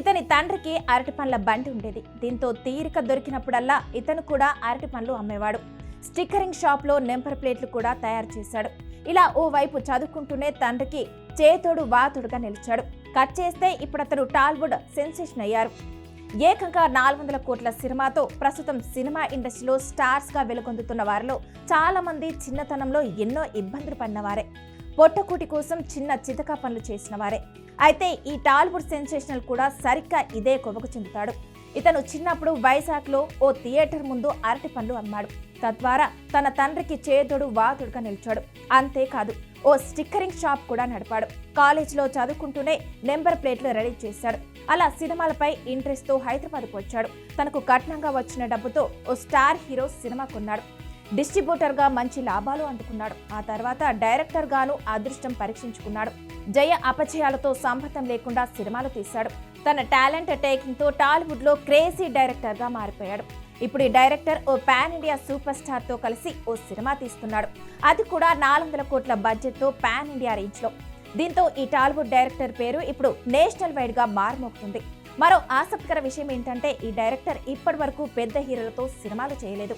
ఇతని తండ్రికి అరటి పండ్ల బండి ఉండేది. దీంతో తీరిక దొరికినప్పుడల్లా ఇతను కూడా అరటి పండ్లు అమ్మేవాడు. స్టిక్కరింగ్ షాప్లో నెంబర్ ప్లేట్లు కూడా తయారు చేశాడు. ఇలా ఓ వైపు చదువుకుంటూనే తండ్రికి చేతోడు వాతుడుగా నిలిచాడు. కట్ చేస్తే ఇప్పుడు అతను టాల్వుడ్ సెన్సేషన్ అయ్యారు. ఏకంగా నాలుగు వందల కోట్ల సినిమాతో ప్రస్తుతం సినిమా ఇండస్ట్రీలో స్టార్స్గా వెలుగొందుతున్న వారిలో చాలామంది చిన్నతనంలో ఎన్నో ఇబ్బందులు పడినవారే పొట్టకూటి కోసం చిన్న చితకా పనులు చేసిన వారే. అయితే ఈ టాలీవుడ్ సెన్సేషనల్ కూడా సరిగ్గా ఇదే కొవకు చెందుతాడు ఇతను చిన్నప్పుడు వైజాగ్లో ఓ థియేటర్ ముందు అరటి పండ్లు అమ్మాడు. తద్వారా తన తండ్రికి చేదోడు వాతుడుగా నిలిచాడు. అంతేకాదు ఓ స్టిక్కరింగ్ షాప్ కూడా నడిపాడు. కాలేజీలో చదువుకుంటూనే నెంబర్ ప్లేట్లు రెడీ చేశాడు. అలా సినిమాలపై ఇంట్రెస్ట్తో హైదరాబాద్కు వచ్చాడు. తనకు కట్నంగా వచ్చిన డబ్బుతో ఓ స్టార్ హీరో సినిమా కొన్నాడు. డిస్ట్రిబ్యూటర్గా మంచి లాభాలు అందుకున్నాడు. ఆ తర్వాత డైరెక్టర్గాను అదృష్టం పరీక్షించుకున్నాడు. జయ అపజయాలతో సంబంధం లేకుండా సినిమాలు తీశాడు. తన టాలెంట్ టేకింగ్తో టాలీవుడ్లో క్రేజీ డైరెక్టర్గా మారిపోయాడు. ఇప్పుడు ఈ డైరెక్టర్ ఓ పాన్ ఇండియా సూపర్ స్టార్తో కలిసి ఓ సినిమా తీస్తున్నాడు. అది కూడా నాలుగు వందల కోట్ల బడ్జెట్తో పాన్ ఇండియా రేంజ్లో. దీంతో ఈ టాలీవుడ్ డైరెక్టర్ పేరు ఇప్పుడు నేషనల్ వైడ్గా మారుమోగుతుంది. మరో ఆసక్తికర విషయం ఏంటంటే ఈ డైరెక్టర్ ఇప్పటి వరకు పెద్ద హీరోలతో సినిమాలు చేయలేదు.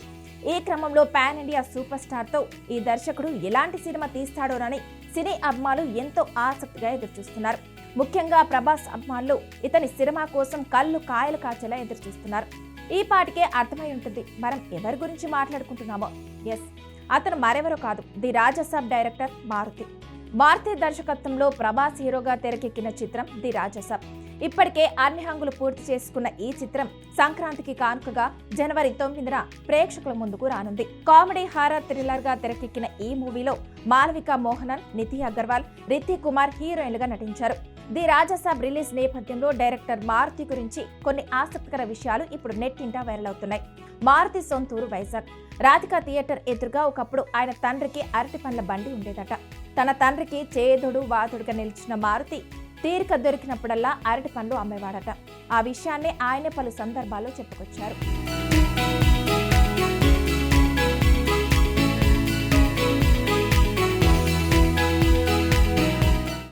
ఈ క్రమంలో పాన్ ఇండియా సూపర్ స్టార్తో ఈ దర్శకుడు ఎలాంటి సినిమా తీస్తాడోనని సినీ అభిమానులు ఎంతో ఆసక్తిగా ఎదురుచూస్తున్నారు. ముఖ్యంగా ప్రభాస్ అభిమానులు ఇతని సినిమా కోసం కళ్ళు కాయలు కాచేలా ఎదురుచూస్తున్నారు. ఈ పాటికే అర్థమై ఉంటుంది మనం ఎవరి గురించి మాట్లాడుకుంటున్నామో? ఎస్ అతను మరెవరో కాదు ది రాజసాబ్ డైరెక్టర్ మారుతి. భారతీయ దర్శకత్వంలో ప్రభాస్ హీరోగా తెరకెక్కిన చిత్రం ది రాజసాబ్ ఇప్పటికే అన్ని హంగులు పూర్తి చేసుకున్న ఈ చిత్రం సంక్రాంతికి కానుకగా జనవరి తొమ్మిదిన ప్రేక్షకుల ముందుకు రానుంది. కామెడీ హారర్ థ్రిల్లర్గా తెరకెక్కిన ఈ మూవీలో మాలవిక మోహనన్ నితి అగర్వాల్ రితిక్ కుమార్ హీరోయిన్లుగా నటించారు. ది రాజసాబ్ రిలీజ్ నేపథ్యంలో డైరెక్టర్ మారుతి గురించి కొన్ని ఆసక్తికర విషయాలు ఇప్పుడు నెట్టింటా వైరల్ అవుతున్నాయి. మారుతి సొంతూరు వైజాగ్. రాధిక థియేటర్ ఎదురుగా ఒకప్పుడు ఆయన తండ్రికి అరటి పండ్ల బండి ఉండేదట. తన తండ్రికి చేదుడు వాతుడుగా నిలిచిన మారుతి తీరిక దొరికినప్పుడల్లా అరటి పండ్లు అమ్మేవాడట. ఆ విషయాన్ని ఆయనే పలు సందర్భాల్లో చెప్పుకొచ్చారు.